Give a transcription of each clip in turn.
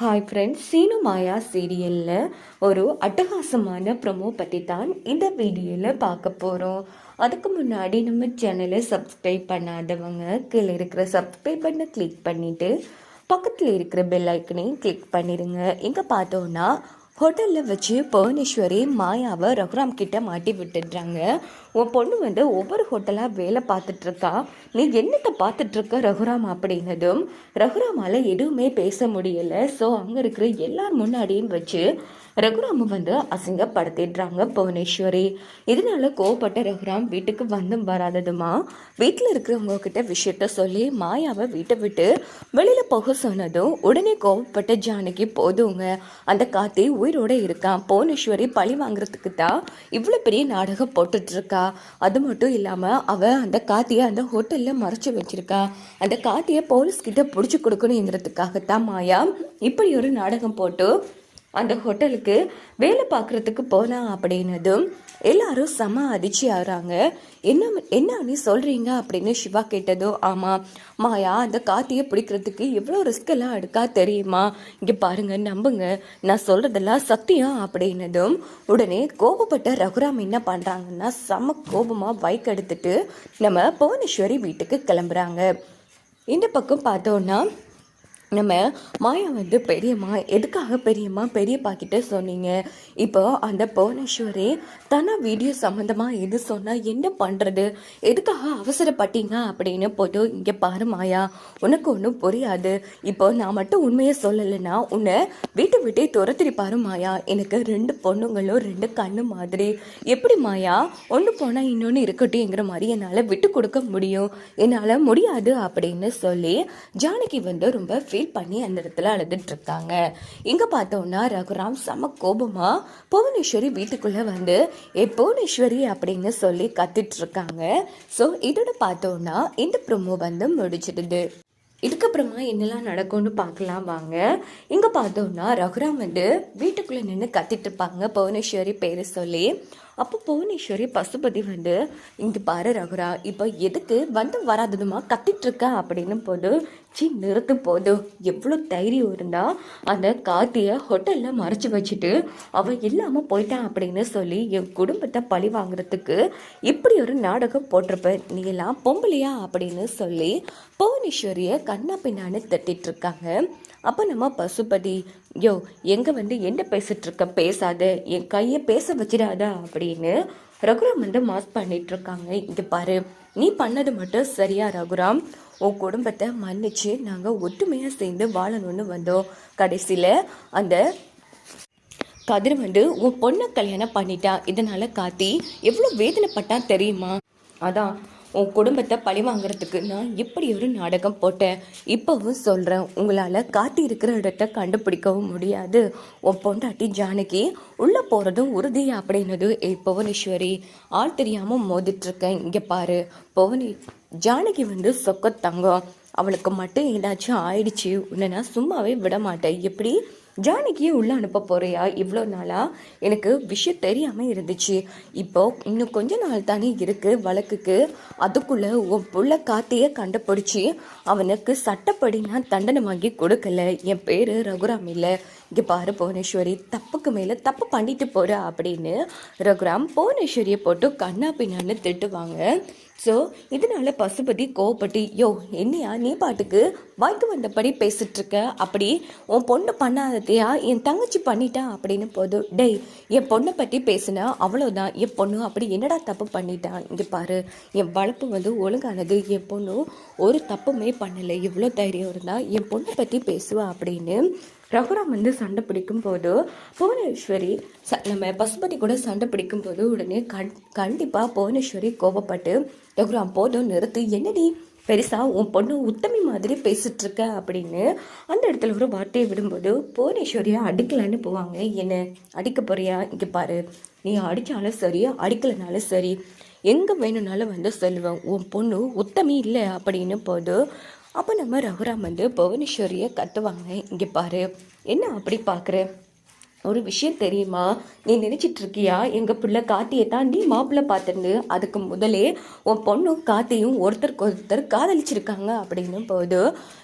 Hi friends Seenu மாயா சீரியலில் ஒரு அட்டகாசமான ப்ரொமோ பற்றி தான் இந்த வீடியோவில் பார்க்க போகிறோம் அதுக்கு முன்னாடி நம்ம சேனலை சப்ஸ்கிரைப் பண்ணாதவங்க கீழே இருக்கிற சப்ஸ்கிரைப் பண்ண கிளிக் பண்ணிவிட்டு பக்கத்தில் இருக்கிற பெல் ஐக்கனையும் கிளிக் பண்ணிடுங்க இங்கே பார்த்தோன்னா ஹோட்டலில் வச்சு புவனேஸ்வரி மாயாவை ரகுராம் கிட்ட மாட்டி விட்டுடுறாங்க. உன் பொண்ணு வந்து ஒவ்வொரு ஹோட்டலாக வேலை பார்த்துட்ருக்கா. நீ என்னத்தை பார்த்துட்ருக்க ரகுராம் அப்படின்னதும் ரகுராமால் எதுவுமே பேச முடியலை. ஸோ அங்கே இருக்கிற எல்லார் முன்னாடியும் வச்சு ரகுராமை வந்து அசிங்கப்படுத்திடுறாங்க புவனேஸ்வரி. இதனால கோவப்பட்ட ரகுராம் வீட்டுக்கு வந்தும் வராததுமா? வீட்டில் இருக்கிறவங்க கிட்ட விஷயத்த சொல்லி மாயாவை வீட்டை விட்டு வெளியில் போக சொன்னதும் உடனே கோவப்பட்ட ஜானகி போதுங்க. அந்த காத்தி உயிரோட இருக்கான். புவனேஸ்வரி பழி வாங்குறதுக்கு தான் இவ்வளோ பெரிய நாடகம் போட்டுட்ருக்கா. இருக்கா அது மட்டும் இல்லாமல் அவ அந்த காத்தியை அந்த ஹோட்டலில் மறைச்சு வச்சிருக்கா. அந்த காத்தியை போலீஸ் கிட்ட பிடிச்சி கொடுக்கணுங்கிறதுக்காகத்தான் மாயா இப்படி ஒரு நாடகம் போட்டு அந்த ஹோட்டலுக்கு வேலை பார்க்குறதுக்கு போனா அப்படின்னதும் எல்லாரும் செம அதிர்ச்சி ஆகிறாங்க. என்ன என்ன நீ சொல்கிறீங்க அப்படின்னு சிவா கேட்டதோ ஆமாம் மாயா அந்த காத்தியை பிடிக்கிறதுக்கு எவ்வளோ ரிஸ்க் எல்லாம் எடுக்கா தெரியுமா? இங்கே பாருங்க நம்புங்க. நான் சொல்கிறதெல்லாம் சத்தியம் அப்படின்னதும் உடனே கோபப்பட்ட ரகுராம் என்ன பண்ணுறாங்கன்னா செம கோபமாக பைக் எடுத்துட்டு நம்ம புவனேஸ்வரி வீட்டுக்கு கிளம்புறாங்க. இந்த பக்கம் பார்த்தோன்னா நம்ம மாயா வந்து பெரியம்மா எதுக்காக பெரியம்மா பெரியப்பா கிட்ட சொன்னீங்க? இப்போ அந்த புவனேஸ்வரி தன வீடியோ சம்மந்தமாக எது சொன்னால் என்ன பண்ணுறது எதுக்காக அவசரப்பட்டீங்க அப்படின்னு போட்டு இங்கே பாரு மாயா உனக்கு ஒன்றும் புரியாது. இப்போ நான் மட்டும் உண்மையை சொல்லலைன்னா உன்னை வீட்டை விட்டே துரத்திரி பாரு மாயா. எனக்கு ரெண்டு பொண்ணுங்களும் ரெண்டு கண்ணு மாதிரி. எப்படி மாயா? ஒன்று போனால் இன்னொன்று இருக்கட்டும்ங்கிற மாதிரி என்னால் விட்டு கொடுக்க முடியும். என்னால் முடியாது அப்படின்னு சொல்லி ஜானகி வந்து ரொம்ப ஃபீல் பண்ணி அந்த இடத்துல அழுதுட்டு இருக்காங்க இங்கே பார்த்தோம்னா ரகுராம் செம கோபமாக புவனேஸ்வரி வீட்டுக்குள்ளே வந்து ஏ புவனேஸ்வரி அப்படின்னு சொல்லி கத்திட்டு இருக்காங்க ஸோ இதோட பார்த்தோம்னா இந்த ப்ரொமோ வந்து முடிச்சிடுது இதுக்கப்புறமா என்னெல்லாம் நடக்கும்னு பார்க்கலாம் வாங்க. இங்கே பார்த்தோம்னா ரகுராம் வந்து வீட்டுக்குள்ளே நின்று கத்திட்டு இருப்பாங்க புவனேஸ்வரி பேர் சொல்லி. அப்போ புவனேஸ்வரி பசுபதி வந்து இங்கே பாரு ரகுரா இப்போ எதுக்கு வந்து வராததுமா? கத்திட்டுருக்க அப்படின்னு போது சி நிறுத்து போதும் எவ்வளோ தைரியம் இருந்தால் அந்த கார்த்தியை ஹோட்டலில் மறைச்சி வச்சுட்டு அவன் இல்லாமல் போயிட்டான் அப்படின்னு சொல்லி என் குடும்பத்தை பழி வாங்குறதுக்கு இப்படி ஒரு நாடகம் போட்டிருப்ப. நீ எல்லாம் பொம்பளையா? அப்படின்னு சொல்லி புவனேஸ்வரியை கண்ணா பின்னான்னு தட்டிட்டு இருக்காங்க. அப்போ நம்ம பசுபதி யோ எங்கே வந்து என்ன பேசிகிட்ருக்க பேசாத. என் கையை பேச வச்சிடாதா அப்படின்னு ரகுராம் வந்து மாஸ் பண்ணிகிட்ருக்காங்க இங்கே பாரு நீ பண்ணது மட்டும் சரியா ரகுராம்? உன் குடும்பத்தை மன்னிச்சு நாங்கள் ஒற்றுமையாக சேர்ந்து வாழணும்னு வந்தோம். கடைசியில் அந்த கதிர் வந்து உன் பொண்ணை கல்யாணம் பண்ணிட்டா. இதனால் காத்தி எவ்வளோ வேதனைப்பட்டான் தெரியுமா? அதான் உன் குடும்பத்தை பழி வாங்குறதுக்கு நான் இப்படி ஒரு நாடகம் போட்டேன். இப்போவும் சொல்கிறேன் உங்களால் காட்டி இருக்கிற இடத்த கண்டுபிடிக்கவும் முடியாது. உன் பொண்டாட்டி ஜானகி உள்ளே போகிறதும் உறுதி அப்படின்னது ஏ புவனேஸ்வரி. ஆள் தெரியாமல் மோதிட்டுருக்கேன் இங்கே பாரு. புவனி ஜானகி வந்து சொக்க தங்கம். அவளுக்கு மட்டும் ஏதாச்சும் ஆயிடுச்சு உன்னை நான் சும்மாவே விட மாட்டேன். எப்படி? ஜானகியை உள்ளே அனுப்ப போறியா? இவ்வளோ நாளாக எனக்கு விஷயம் தெரியாமல் இருந்துச்சு. இப்போ இன்னும் கொஞ்ச நாள் தானே இருக்குது வழக்குக்கு. அதுக்குள்ளே உன் புள்ள காத்தியை கண்டுபிடிச்சி அவனுக்கு சட்டப்படி நான் தண்டனை வாங்கி கொடுக்கல. என் பேர் ரகுராம் இல்லை. இங்கே பாரு புவனேஸ்வரி தப்புக்கு மேலே தப்பு பண்ணிட்டு போகிற அப்படின்னு ரகுராம் புவனேஸ்வரியை போட்டு கண்ணா பின்னான்னு திட்டுவாங்க. ஸோ இதனால பசுபதி கோவப்பட்டு யோ என்னையா நீ பாட்டுக்கு வாய்க்கு வந்தபடி பேசிகிட்ருக்க அப்படி உன் பொண்ணு பண்ணாததையா? என் தங்கச்சி பண்ணிட்டா? அப்படின்னு போதும் டேய் என் பொண்ணை பற்றி பேசினா அவ்வளோதான் என் பொண்ணு அப்படி என்னடா தப்பு பண்ணிட்டான் இங்கே பாரு என் வளர்ப்பு வந்து ஒழுங்கானது. என் பொண்ணு ஒரு தப்புமே பண்ணலை. இவ்வளோ தைரியம் இருந்தால் என் பொண்ணை பற்றி பேசுவா? அப்படின்னு ரகுராம் வந்து சண்டை பிடிக்கும் போது புவனேஸ்வரி ச நம்ம பசுபதி கூட சண்டை பிடிக்கும் போது உடனே கண் கண்டிப்பாக புவனேஸ்வரி கோபப்பட்டு ரகுராம் போதும் நிறுத்து. என்னடி? பெருசா உன் பொண்ணு உத்தமி மாதிரி பேசிட்டு இருக்க அப்படின்னு அந்த இடத்துல ஒரு வார்த்தையை விடும்போது புவனேஸ்வரியா அடிக்கலான்னு போவாங்க. என்ன? அடிக்க போறியா? இங்கே பாரு. நீ அடித்தாலும் சரி அடிக்கலைனாலும் சரி. எங்கே வேணும்னாலும் வந்து சொல்லுவேன். உன் பொண்ணு உத்தமி இல்லை அப்படின்னு போது அப்போ நம்ம ரகுராம் வந்து புவனேஸ்வரியை கத்துவாங்க. இங்கே பாரு. என்ன அப்படி பார்க்குற ஒரு விஷயம் தெரியுமா? நீ நினைச்சிட்டு இருக்கியா எங்க பிள்ளை காத்தியை தான் நீ மாப்பிள்ளை பார்த்துருந்து அதுக்கு முதலே உன் பொண்ணும் காத்தியும் ஒருத்தருக்கு ஒருத்தர் காதலிச்சிருக்காங்க அப்படின்னும் போது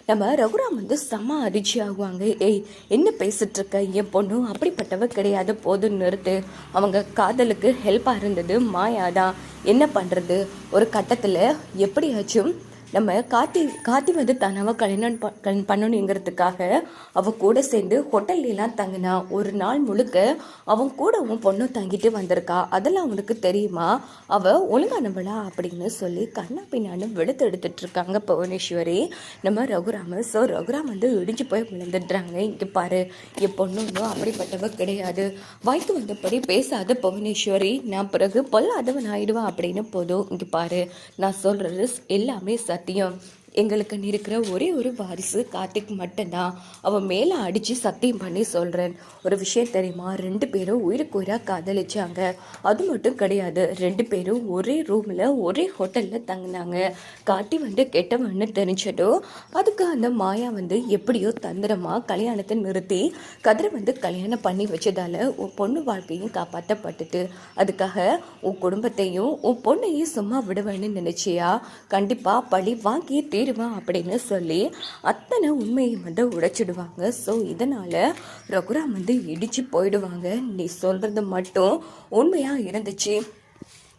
நம்ம ரகுராம் வந்து செம்ம அதிர்ச்சி ஆகுவாங்க. ஏய் என்ன பேசிட்டு இருக்க என் பொண்ணும் அப்படிப்பட்டவ கிடையாது போதும் நிறுத்து. அவங்க காதலுக்கு ஹெல்ப்பாக இருந்தது மாயாதான். என்ன பண்ணுறது ஒரு கட்டத்தில் எப்படியாச்சும் நம்ம காத்தி காத்தி வந்து தன்னவ கல்யாணம் ப- கல்யாணம் பண்ணணுங்கிறதுக்காக அவள் கூட சேர்ந்து ஹோட்டல்லாம் தங்கினா ஒரு நாள் முழுக்க அவன் கூட அவன் பொண்ணும் தங்கிட்டு வந்திருக்கா. அதெல்லாம் அவனுக்கு தெரியுமா? அவள் ஒழுங்கானவளா அப்படின்னு சொல்லி கண்ணா பின்னான்னு வெளுத்து எடுத்துட்டு இருக்காங்க புவனேஸ்வரி. நம்ம ரகுராம ஸோ ரகுராம் வந்து இடிஞ்சு போய் விழுந்துடுறாங்க. இங்கே பாரு என் பொண்ணு ஒன்றும் அப்படிப்பட்டவ கிடையாது. வாய்க்கு வந்தபடி பேசாத புவனேஸ்வரி. நான் பிறகு பொல்லாதவன் ஆயிடுவான் அப்படின்னு போதும். இங்கே பாரு நான் சொல்கிறது எல்லாமே சத்தியம் எங்களுக்குன்னு இருக்கிற ஒரே ஒரு வாரிசு கார்த்திக் மட்டும்தான். அவன் மேலே அடித்து சத்தியம் பண்ணி சொல்கிறேன் ஒரு விஷயம் தெரியுமா? ரெண்டு பேரும் உயிருக்கு உயிராக காதலிச்சாங்க. அது மட்டும் கிடையாது. ரெண்டு பேரும் ஒரே ரூமில் ஒரே ஹோட்டலில் தங்கினாங்க. காட்டி வந்து கெட்டவன்னு தெரிஞ்சதும் அதுக்கு அந்த மாயா வந்து எப்படியோ தந்திரமாக கல்யாணத்தை நிறுத்தி கதிரை வந்து கல்யாணம் பண்ணி வச்சதால உன் பொண்ணு வாழ்க்கையும் காப்பாற்றப்பட்டுட்டு அதுக்காக உன் குடும்பத்தையும் உன் பொண்ணையும் சும்மா விடுவேன்னு நினச்சியா? கண்டிப்பாக பழி வாங்கியே தீருவான் அப்படின்னு சொல்லி அத்தனை உண்மையை வந்து உடைச்சிடுவாங்க. ஸோ இதனால ரகுராம் வந்து இடிச்சு போயிடுவாங்க. நீ சொல்றது மட்டும் உண்மையாக இருந்துச்சு?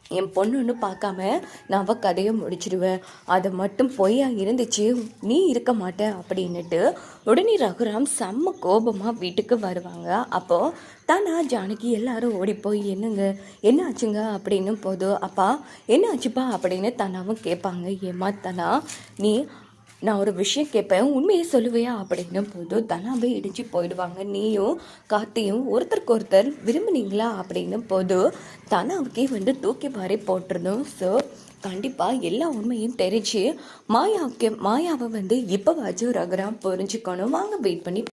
என் பொண்ணுன்னு பார்க்காம நான் அவள் கதையை முடிச்சிடுவேன் அது மட்டும் பொய்யா இருந்துச்சு நீ இருக்க மாட்ட அப்படின்னுட்டு உடனே ரகுராம் செம்ம கோபமாக வீட்டுக்கு வருவாங்க. அப்போது தானா ஜானகி எல்லாரும் ஓடி போய் என்னங்க என்ன ஆச்சுங்க? அப்படின்னு போதும் அப்பா என்ன ஆச்சுப்பா? அப்படின்னு தனாவும் கேட்பாங்க. ஏமா தனா நீ நான் ஒரு விஷயம் கேட்பேன் உண்மையை சொல்லுவையா? அப்படின்னும் போது தனாவே இடிச்சு போயிடுவாங்க. நீயும் கார்த்தியும் ஒருத்தருக்கு ஒருத்தர் விரும்புனீங்களா? அப்படின்னும் போது தனாவுக்கே வந்து தூக்கி பாரி போட்டிருந்தோம் ஸோ கண்டிப்பாக எல்லா உண்மையும் தெரிஞ்சு மாயாவுக்கு மாயாவை வந்து இப்போவாச்சும் ரகுராம் புரிஞ்சுக்கணும். வாங்க வெயிட் பண்ணி